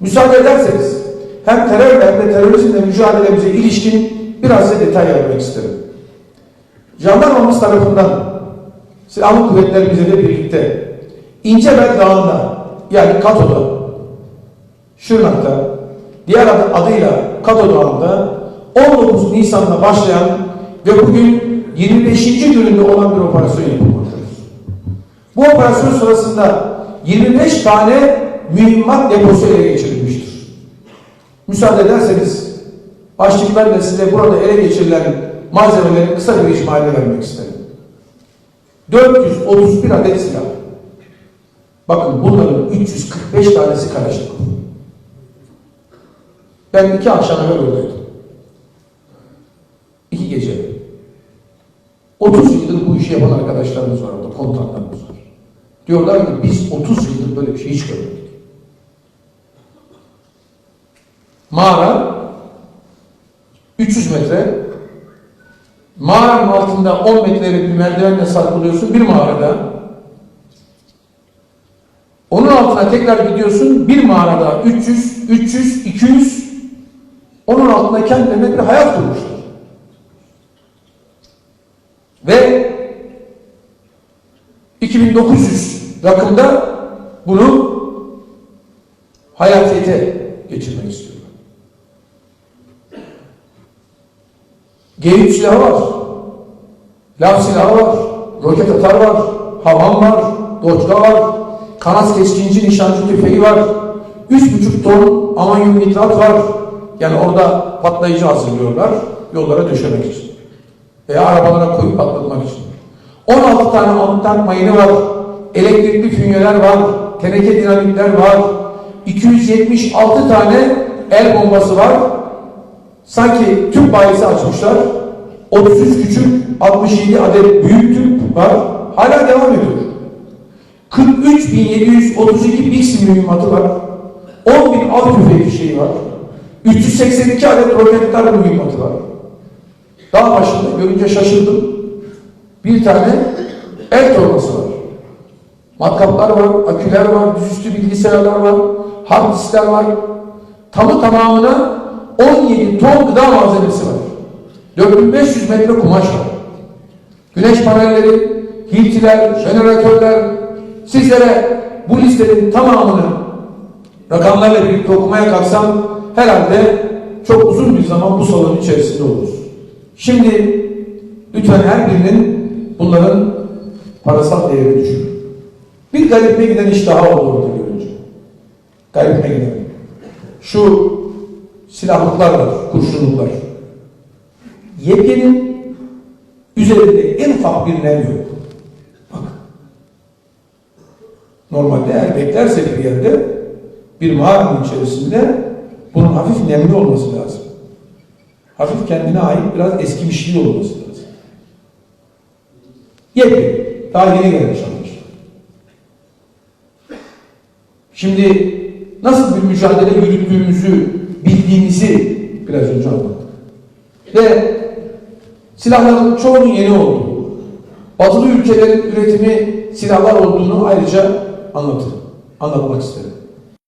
Müsaade ederseniz hem terörle hem de terörizmle mücadelemize ilişkin biraz size detay vermek isterim. Jandarmamız tarafından silahlı kuvvetlerimizle birlikte İncebel Dağı'nda yani Kato'da Şırnak'ta diğer adı- adıyla Kato Dağı'nda 19 Nisan'da başlayan ve bugün 25. gününde olan bir operasyon yapılmaktadır. Bu operasyon sırasında 25 tane mühimmat deposu ele geçirilmiştir. Müsaade ederseniz başlıklarla size burada ele geçirilen malzemelerin kısa bir icmalini vermek isterim. 431 adet silah. Bakın bunların 345 tanesi Kalaşnikov. Ben iki akşam evvel oradaydım. İki gece. 30 yıldır bu işi yapan arkadaşlarımız var orada, komutanlarımız var. Diyorlar ki biz 30 yıldır böyle bir şey hiç görmedik. Mağara 300 metre mağaranın altında 10 metrelik bir merdivenle sarkılıyorsun bir mağarada onun altına tekrar gidiyorsun bir mağarada 300, 300, 200 onun altında kendilerine bir hayat kurmuşlar. Ve 2900 rakımda bunu hayatiyete geçirmek istiyorlar. G3 silahı var. Lav silahı var. Roket atar var. Havan var. Doçka var. Kanat keskinci nişancı tüfeği var. 3,5 ton amonyum nitrat var. Yani orada patlayıcı hazırlıyorlar. Yollara döşemek için. Veya arabalara koyup patlatmak için. 16 tane antank mayını var. Elektrikli fünyeler var. Teneke dinamitler var. 276 tane el bombası var. Sanki tüp bayisi açmışlar. 33 küçük, 67 adet büyük tüp var. Hala devam ediyor. 43.732 Bixi mühimmatı var. 10.000 av tüfeği şeyi var. 382 adet roketler mühimmatı var. Dağ başında görünce şaşırdım. Bir tane el torbası var. Matkaplar var, aküler var, dizüstü bilgisayarlar var, hard diskler var. Tamı tamamına 17 ton gıda malzemesi var. 4500 metre kumaş var. Güneş panelleri, hiltiler, jeneratörler. Sizlere bu listenin tamamını rakamlarla birlikte okumaya kalksam herhalde çok uzun bir zaman bu salonun içerisinde oluruz. Şimdi lütfen her birinin bunların parasal değerini düşünün. Bir garipme giden iş daha oldu orada görünce. Garipme giden. Şu silahlıklar var, kurşunluklar. Yepyenin üzerinde en ufak bir nem yok. Bak. Normalde eğer beklerse bir yerde bir mağaranın içerisinde bunun hafif nemli olması lazım. Hafif kendine ait biraz eski bir şey olması lazım. Yepyeni. Daha yeni gelmiş anlaşılan. Şimdi nasıl bir mücadele yürüttüğümüzü Ve silahların çoğunun yeni olduğu, batılı ülkelerin üretimi silahlar olduğunu ayrıca anlatırım. Anlatmak isterim.